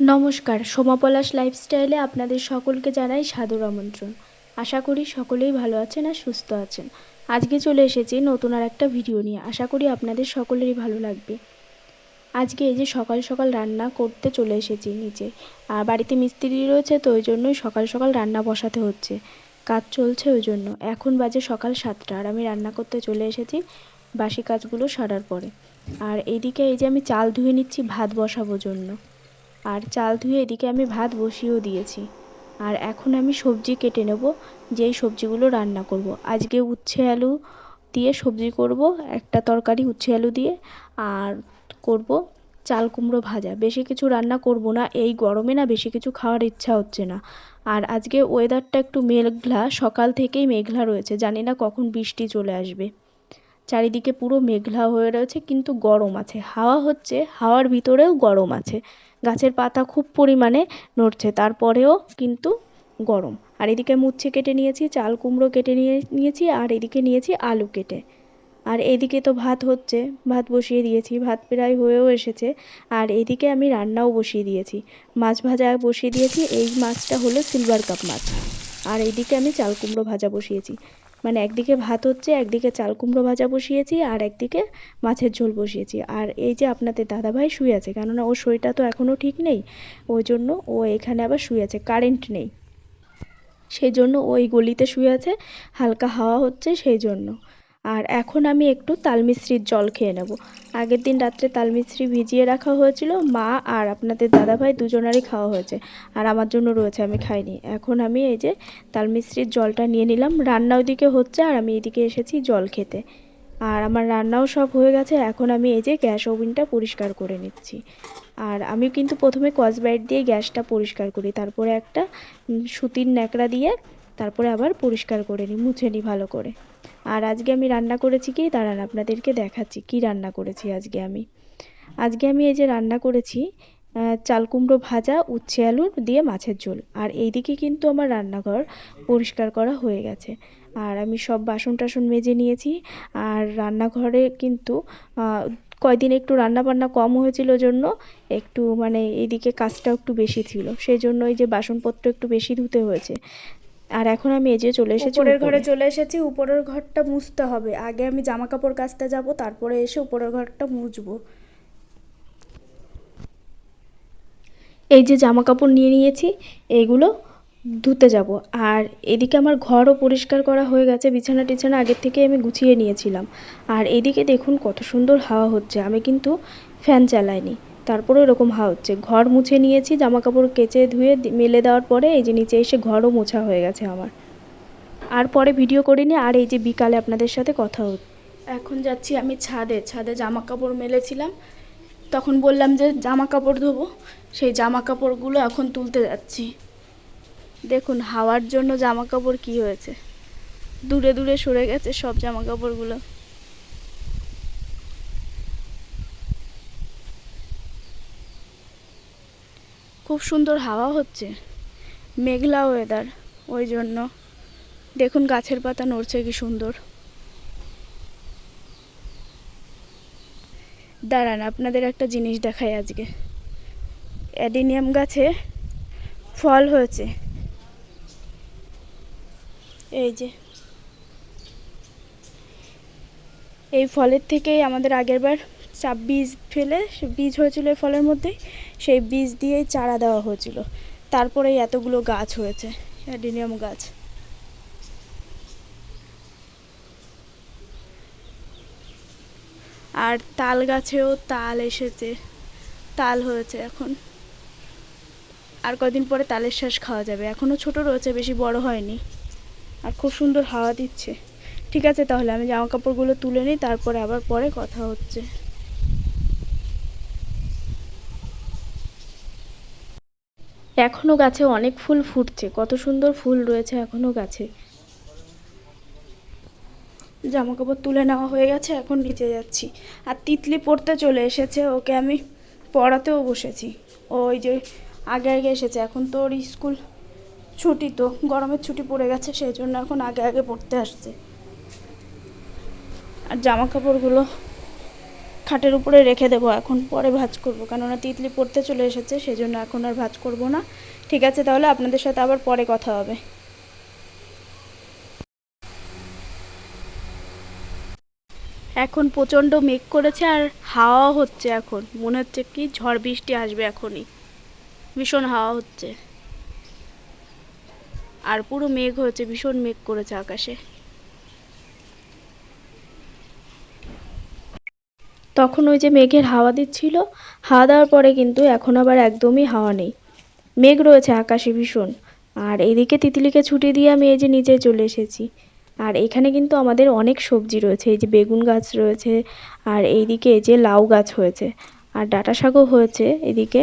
নমস্কার, সোমা পলাশ লাইফস্টাইলে আপনাদের সকলকে জানাই সাদর আমন্ত্রণ। আশা করি সকলেই ভালো আছেন আর সুস্থ আছেন। আজকে চলে এসেছি নতুন আর একটা ভিডিও নিয়ে। আশা করি আপনাদের সকলেরই ভালো লাগবে। আজকে এই যে সকাল সকাল রান্না করতে চলে এসেছি নিচে। আর বাড়িতে মিস্ত্রি রয়েছে তো ওই জন্যই সকাল সকাল রান্না বসাতে হচ্ছে। কাজ চলছে ওই জন্য। এখন বাজে সকাল সাতটা আর আমি রান্না করতে চলে এসেছি বাসি কাজগুলো সারার পরে। আর এইদিকে এই যে আমি চাল ধুয়ে নিচ্ছি, ভাত বসাবো জন্য। আর চাল ধুয়ে এদিকে আমি ভাত বসিয়েও দিয়েছি। আর এখন আমি সবজি কেটে নেব, যেই সবজিগুলো রান্না করব। আজকে উচ্ছে আলু দিয়ে সবজি করব, একটা তরকারি উচ্ছে আলু দিয়ে, আর করব চাল কুমড়ো ভাজা। বেশি কিছু রান্না করব না, এই গরমে না বেশি কিছু খাওয়ার ইচ্ছা হচ্ছে না। আর আজকে ওয়েদারটা একটু মেঘলা, সকাল থেকেই মেঘলা রয়েছে, জানি না কখন বৃষ্টি চলে আসবে। চারিদিকে পুরো মেঘলা হয়ে রয়েছে, কিন্তু গরম আছে। হাওয়া হচ্ছে, হাওয়ার ভিতরেও গরম আছে। গাছের পাতা খুব পরিমাণে নড়ছে, তারপরেও কিন্তু গরম। আর এদিকে মুচ্ছে কেটে নিয়েছি, চাল কুমড়ো কেটে নিয়ে নিয়েছি, আর এদিকে নিয়েছি আলু কেটে। আর এদিকে তো ভাত হচ্ছে, ভাত বসিয়ে দিয়েছি, ভাত প্রায় হয়েও এসেছে। আর এদিকে আমি রান্নাও বসিয়ে দিয়েছি। মাছ ভাজা বসিয়ে দিয়েছি, এই মাছটা হলো সিলভার কাপ মাছ। আর এইদিকে আমি চাল কুমড়ো ভাজা বসিয়েছি। মানে একদিকে ভাত হচ্ছে, একদিকে চাল কুমড়ো ভাজা বসিয়েছি, আর একদিকে মাছের ঝোল বসিয়েছি। আর এই যে আপনাদের দাদাভাই শুয়ে আছে, কেননা ওর শরীরটা তো এখনও ঠিক নেই, ওই জন্য ও এখানে আবার শুয়ে আছে, কারেন্ট নেই। সেই জন্য ওই গলিতে শুয়ে আছে, হালকা হাওয়া হচ্ছে সেই জন্য। আর এখন আমি একটু তালমিশ্রির জল খেয়ে নেব। আগের দিন রাত্রে তালমিশ্রি ভিজিয়ে রাখা হয়েছিল, মা আর আপনাদের দাদাভাই দুজনারই খাওয়া হয়েছে আর আমার জন্য রয়েছে, আমি খাইনি। এখন আমি এই যে তালমিশ্রির জলটা নিয়ে নিলাম, রান্না ওইদিকে হচ্ছে আর আমি এদিকে এসেছি জল খেতে। আর আমার রান্নাও সব হয়ে গেছে, এখন আমি এই যে গ্যাস ওভেনটা পরিষ্কার করে নিচ্ছি। আর আমি কিন্তু প্রথমে কসবাইট দিয়ে গ্যাসটা পরিষ্কার করি, তারপরে একটা সুতির ন্যাকড়া দিয়ে তারপরে আবার পরিষ্কার করে নিই, মুছে নিই ভালো করে। আর আজকে আমি রান্না করেছি কি? দাঁড়ান, আপনাদেরকে দেখাচ্ছি কি রান্না করেছি আজকে আমি। আজকে আমি এই যে রান্না করেছি চাল কুমড়ো ভাজা, উচ্ছে আলু দিয়ে মাছের ঝোল। আর এইদিকে কিন্তু আমার রান্নাঘর পরিষ্কার করা হয়ে গেছে। আর আমি সব বাসন টাসন মেজে নিয়েছি। আর রান্নাঘরে কিন্তু কয়দিন একটু রান্না বান্না কম হয়েছিল জন্য, একটু মানে এইদিকে কাজটাও একটু বেশি ছিল। সেই জন্য এই যে বাসনপত্র একটু বেশি ধুতে হয়েছে। আর এখন আমি এই যে চলে এসেছি উপরের ঘরে চলে এসেছি উপরের ঘরটা মুছতে হবে। আগে আমি জামা কাপড় কাচতে যাব তারপরে এসে উপরের ঘরটা মুছবো। এই যে জামা কাপড় নিয়ে নিয়েছি এইগুলো ধুতে যাব। আর এদিকে আমার ঘরও পরিষ্কার করা হয়ে গেছে বিছানা টিছানা আগের থেকে আমি গুছিয়ে নিয়েছিলাম। আর এদিকে দেখুন কত সুন্দর হাওয়া হচ্ছে আমি কিন্তু ফ্যান চালাইনি। তারপরেও এরকম হচ্ছে। ঘর মুছে নিয়েছি জামা কাপড় কেচে ধুয়ে মেলে দেওয়ার পরে এই যে নিচে এসে ঘরও মোছা হয়ে গেছে আমার। আর পরে ভিডিও করিনি, আর এই যে বিকালে আপনাদের সাথে কথা হচ্ছে। এখন যাচ্ছি আমি ছাদে। ছাদে জামা কাপড় মেলেছিলাম। তখন বললাম যে জামা কাপড় ধোবো। সেই জামা কাপড়গুলো এখন তুলতে যাচ্ছি। দেখুন, হাওয়ার জন্য জামা কাপড় কী হয়েছে। দূরে দূরে সরে গেছে সব জামা কাপড়গুলো খুব সুন্দর হাওয়া হচ্ছে। মেঘলা ওয়েদার ওই জন্য। দেখুন গাছের পাতা নড়ছে কি সুন্দর। দাঁড়ান, আপনাদের একটা জিনিস দেখাই আজকে। অ্যাডিনিয়াম গাছে ফল হয়েছে। এই যে। এই ফলের থেকেই আমাদের আগেরবার চাপ বীজ ফেলে, বীজ হয়েছিল এই ফলের মধ্যেই। সেই বীজ দিয়েই চারা দেওয়া হয়েছিল। তারপরেই এতগুলো গাছ হয়েছে। অ্যাডিনিয়াম গাছ। আর তাল গাছেও তাল এসেছে। তাল হয়েছে এখন। আর কদিন পরে তালের শ্বাস খাওয়া যাবে। এখনও ছোট রয়েছে, বেশি বড় হয়নি। আর খুব সুন্দর হাওয়া দিচ্ছে। ঠিক আছে তাহলে, আমি জামা কাপড়গুলো তুলে নিই, তারপরে আবার পরে কথা হচ্ছে। এখনও গাছে অনেক ফুল ফুটছে। কত সুন্দর ফুল রয়েছে এখনও গাছে। জামা কাপড় তুলে নেওয়া হয়ে গেছে, এখন নিচে যাচ্ছি। আর তিতলি পড়তে চলে এসেছে, ওকে আমি পড়াতেও বসেছি। ওই যে আগে আগে এসেছে, এখন তো ওর স্কুল ছুটি তো, গরমের ছুটি পড়ে গেছে, সেই জন্য এখন আগে আগে পড়তে আসছে। আর জামা কাপড়গুলো খাটের উপরে রেখে দেবো, এখন পরে ভাজ করব। কেননা তিতলি পড়তে চলে এসেছে সেই জন্য এখন আর ভাজ করব না। ঠিক আছে, তাহলে আপনাদের সাথে আবার পরে কথা হবে। এখন প্রচণ্ড মেঘ করেছে আর হাওয়া হচ্ছে এখন। মনে হচ্ছে কি ঝড় বৃষ্টি আসবে এখনই। ভীষণ হাওয়া হচ্ছে। আর পুরো মেঘ হয়েছে, ভীষণ মেঘ করেছে আকাশে। তখন ওই যে মেঘের হাওয়া দিচ্ছিল, হাওয়া দেওয়ার পরে কিন্তু এখন আবার একদমই হাওয়া নেই। মেঘ রয়েছে আকাশে ভীষণ। আর এদিকে তিতলিকে ছুটি দিয়ে আমি এই যে নিচে চলে এসেছি। আর এখানে কিন্তু আমাদের অনেক সবজি রয়েছে, এই যে বেগুন গাছ রয়েছে, আর এইদিকে এই যে লাউ গাছ হয়েছে। আর ডাঁটা শাকও হয়েছে এদিকে।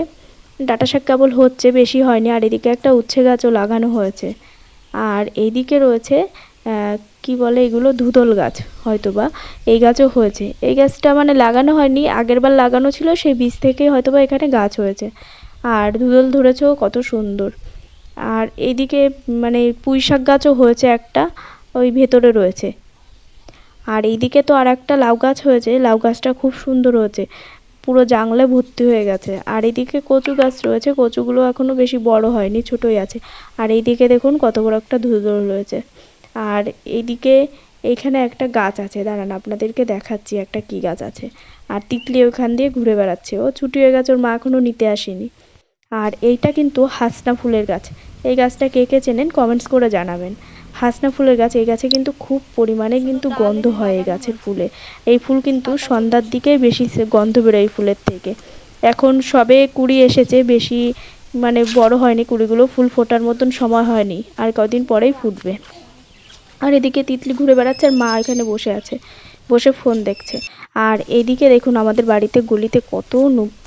ডাঁটা শাক কেবল হচ্ছে, বেশি হয়নি। আর এদিকে একটা উচ্ছে গাছও লাগানো হয়েছে। আর এইদিকে রয়েছে কি বলে এগুলো? ধুতল গাছ হয়তো বা এই গাছও হয়েছে। এই গাছটা মানে লাগানো হয়নি, আগের বার লাগানো ছিল, সেই বীজ থেকেই হয়তো বা এখানে গাছ হয়েছে। আর ধুতল ধরেছেও কত সুন্দর। আর এইদিকে মানে পুঁই শাক গাছও হয়েছে একটা, ওই ভেতরে রয়েছে। আর এইদিকে তো আর একটা লাউ গাছ হয়েছে, লাউ গাছটা খুব সুন্দর হয়েছে। পুরো জাংলে ভর্তি হয়ে গেছে। আর এদিকে কচু গাছ রয়েছে, কচুগুলো এখনও বেশি বড় হয়নি, ছোটই আছে। আর এইদিকে দেখুন কত বড় একটা ধুতল রয়েছে। আর এইদিকে এইখানে একটা গাছ আছে, দাঁড়ান আপনাদেরকে দেখাচ্ছি একটা কি গাছ আছে। আর তিতলি ওখান দিয়ে ঘুরে বেড়াচ্ছে, ও ছুটি হয়ে গেছে, ওর মা এখনও নিতে আসেনি। আর এইটা কিন্তু হাসনা ফুলের গাছ, এই গাছটা কে কে চেনেন কমেন্টস করে জানাবেন। হাসনা ফুলের গাছ, এই গাছে কিন্তু খুব পরিমাণে কিন্তু গন্ধ হয় এই গাছের ফুলে। এই ফুল কিন্তু সন্ধ্যার দিকে বেশি গন্ধ বেরোয় এই ফুলের থেকে। এখন সবে কুড়ি এসেছে, বেশি মানে বড় হয়নি, কুড়িগুলো ফুল ফোটার মতন সময় হয়নি, আর কদিন পরেই ফুটবে। আর এদিকে তিতলি ঘুরে বেড়াচ্ছে আর মা এখানে বসে আছে, বসে ফোন দেখছে। আর এদিকে দেখুন আমাদের বাড়িতে গলিতে কত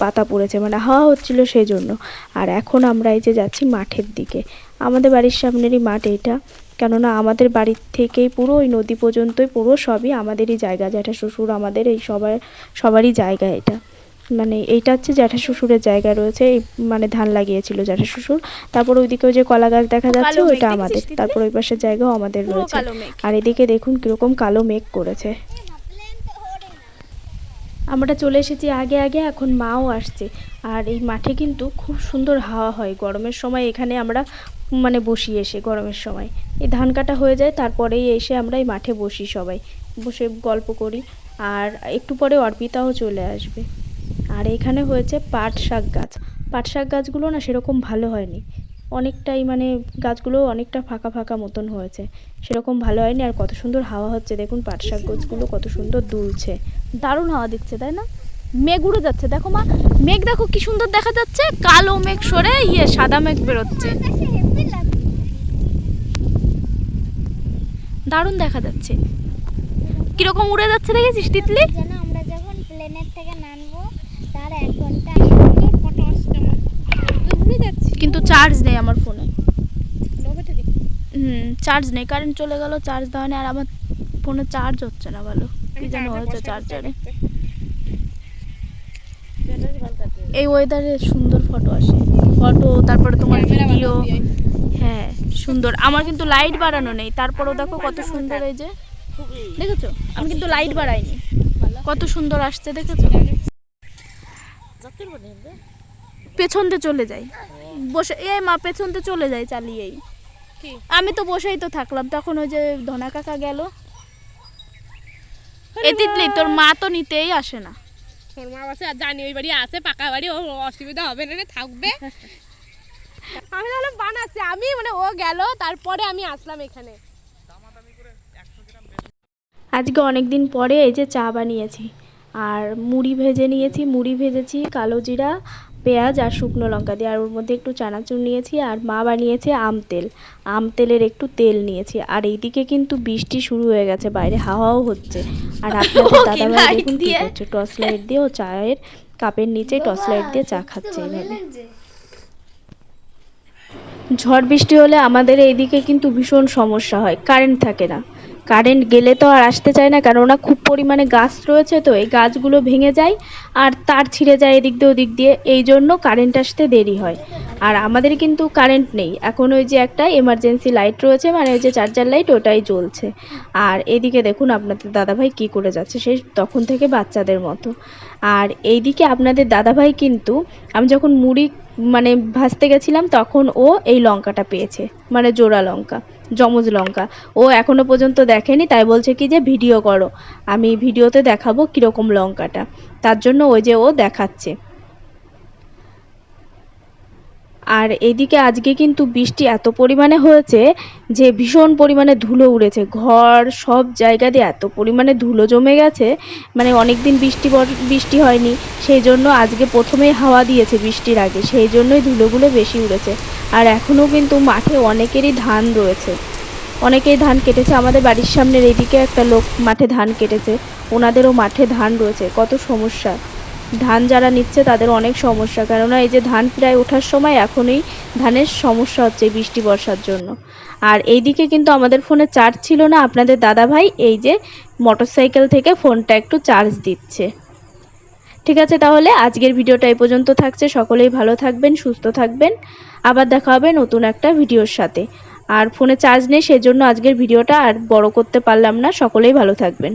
পাতা পড়েছে মানে হাওয়া হচ্ছিল সেই জন্য আর এখন আমরা এই যে যাচ্ছি মাঠের দিকে। আমাদের বাড়ির সামনেরই মাঠ এটা, কেননা আমাদের বাড়ির থেকেই পুরো ওই নদী পর্যন্তই, পুরো সবই আমাদেরই জায়গা জ্যাঠা শ্বশুর আমাদের এই সবার, সবারই জায়গা এটা। মানে এইটা হচ্ছে জ্যাঠা শ্বশুরের জায়গা রয়েছে মানে ধান লাগিয়েছিল জ্যাঠা শ্বশুর। তারপর ওইদিকে ওই যে কলা গাছ দেখা যাচ্ছে ওইটা আমাদের। তারপর ওই পাশের জায়গাও আমাদের রয়েছে। আর এদিকে দেখুন কীরকম কালো মেঘ করেছে। আমরা চলে এসেছি আগে আগে এখন মাও আসছে। আর এই মাঠে কিন্তু খুব সুন্দর হাওয়া হয়। গরমের সময় এখানে আমরা মানে বসি এসে গরমের সময়। এই ধান কাটা হয়ে যায় তারপরেই এসে আমরা এই মাঠে বসি সবাই। বসে গল্প করি। আর একটু পরে অর্পিতাও চলে আসবে। আর এখানে হয়েছে পাট শাক গাছ। পাট শাক গাছগুলো না সেরকম ভালো হয়নি। অনেকটাই মানে গাছগুলো অনেকটা ফাঁকা ফাঁকা মতন হয়েছে। সেরকম ভালো হয়নি আর কত সুন্দর হাওয়া হচ্ছে। দেখুন পাট শাক গাছগুলো কত সুন্দর দুলছে। দারুণ হাওয়া দিচ্ছে, তাই না? মেঘ উড়ে যাচ্ছে। দেখো মা, মেঘ দেখো কি সুন্দর দেখা যাচ্ছে। কালো মেঘ সরে ইয়ে সাদা মেঘ বেরোচ্ছে। দারুণ দেখা যাচ্ছে। কীরকম উড়ে যাচ্ছে, দেখেছিস, তিতলি যেন আমরা যখন প্লেনের থেকে নামবো তার এক ঘণ্টা কিন্তু চার্জ নেই আমার ফোনে হুম চার্জ নেই কারেন্ট চলে গেল চার্জ দেওয়া নেই আর আমার ফোনে চার্জ হচ্ছে না ভালো। কি যেন হয়েছে চার্জারে এই ওয়েদারে সুন্দর ফটো আসে। ফটো তারপরে তোমার ভিডিও হ্যাঁ সুন্দর। আমার কিন্তু লাইট বাড়ানো নেই তারপরেও দেখো কত সুন্দর এই যে। দেখেছ? আমি কিন্তু লাইট বাড়াইনি। কত সুন্দর আসছে দেখেছ? পেছন দিয়ে চলে যাই। বসে এ মা পেছনতে চলে যাই চালিয়েই। আমি তো বসেই তো থাকলাম তখন ওই যে ধনা কাকা গেল। এ তিতলি তোর মা তো নিতেই আসে না। তোর মা আর জানি ওই বাড়ি আছে পাকা বাড়ি ও অসুবিধা হবে না রে, থাকবে। আমি তাহলে বানাচ্ছি আমি মানে ও গেল তারপরে আমি আসলাম এখানে। আজকে অনেক দিন পরে এই যে চা বানিয়েছি আর মুড়ি ভেজে নিয়েছি মুড়ি ভেজেছি কালো জিরা পেঁয়াজ আর শুকনো লঙ্কা দিয়ে আর ওর মধ্যে একটু চানাচুর নিয়েছি আর মা বানিয়েছে আম তেল। আম তেলের একটু তেল নিয়েছি। আর এইদিকে কিন্তু বৃষ্টি শুরু হয়ে গেছে বাইরে হাওয়াও হচ্ছে। আর আপনাদের দাদাভাই দেখুন কি করছে। টর্চ লাইট দিয়ে ও চায়ের কাপের নিচে টর্চ লাইট দিয়ে চা খাচ্ছে এইভাবে। ঝড় বৃষ্টি হলে আমাদের এইদিকে কিন্তু ভীষণ সমস্যা হয় কারেন্ট থাকে না। কারেন্ট গেলে তো আর আসতে চায় না কেননা খুব পরিমাণে গাছ রয়েছে তো, এই গাছগুলো ভেঙে যায় আর তার ছিঁড়ে যায় এদিক দিয়ে ওদিক দিয়ে, এই জন্য কারেন্ট আসতে দেরি হয়। আর আমাদের কিন্তু কারেন্ট নেই, এখন ওই যে একটা এমার্জেন্সি লাইট রয়েছে মানে ওই যে চার্জার লাইট ওটাই জ্বলছে। আর এদিকে দেখুন আপনাদের দাদাভাই কি করে যাচ্ছে, সেই তখন থেকে বাচ্চাদের মতো। আর এইদিকে আপনাদের দাদাভাই কিন্তু, আমি যখন মুড়ি মানে ভাজতে গেছিলাম, তখন ও এই লঙ্কাটা পেয়েছে মানে জোড়া লঙ্কা। যমজ লঙ্কা। ও এখনও পর্যন্ত দেখেনি, তাই বলছে কি যে ভিডিও করো। আমি ভিডিওতে দেখাবো কীরকম লঙ্কাটা। তার জন্য ওই যে ও দেখাচ্ছে। আর এদিকে আজকে কিন্তু বৃষ্টি এত পরিমাণে হয়েছে যে ভীষণ পরিমাণে ধুলো উড়েছে। ঘর, সব জায়গা দিয়ে এত পরিমাণে ধুলো জমে গেছে। মানে অনেক দিন বৃষ্টি বৃষ্টি হয়নি। সেই জন্য আজকে প্রথমেই হাওয়া দিয়েছে বৃষ্টির আগে। সেই জন্যই ধুলোগুলো বেশি উড়েছে। আর এখনও কিন্তু মাঠে অনেকেরই ধান রয়েছে। অনেকেই ধান কেটেছে। আমাদের বাড়ির সামনের এদিকে একটা লোক মাঠে ধান কেটেছে। ওনাদেরও মাঠে ধান রয়েছে। কত সমস্যা। ধান যারা নিচ্ছে তাদের অনেক সমস্যা। কেননা এই যে ধান প্রায় ওঠার সময় এখনই ধানের সমস্যা হচ্ছে বৃষ্টি, বর্ষার জন্য। আর এইদিকে কিন্তু আমাদের ফোনে চার্জ ছিল না। আপনাদের দাদাভাই এই যে মোটরসাইকেল থেকে ফোনটা একটু চার্জ দিচ্ছে। ঠিক আছে, তাহলে আজকের ভিডিওটা এই পর্যন্ত থাকছে। সকলেই ভালো থাকবেন, সুস্থ থাকবেন। আবার দেখা হবে নতুন একটা ভিডিওর সাথে। আর ফোনে চার্জ নেই, সেজন্য আজকের ভিডিওটা আর বড় করতে পারলাম না। সকলেই ভালো থাকবেন।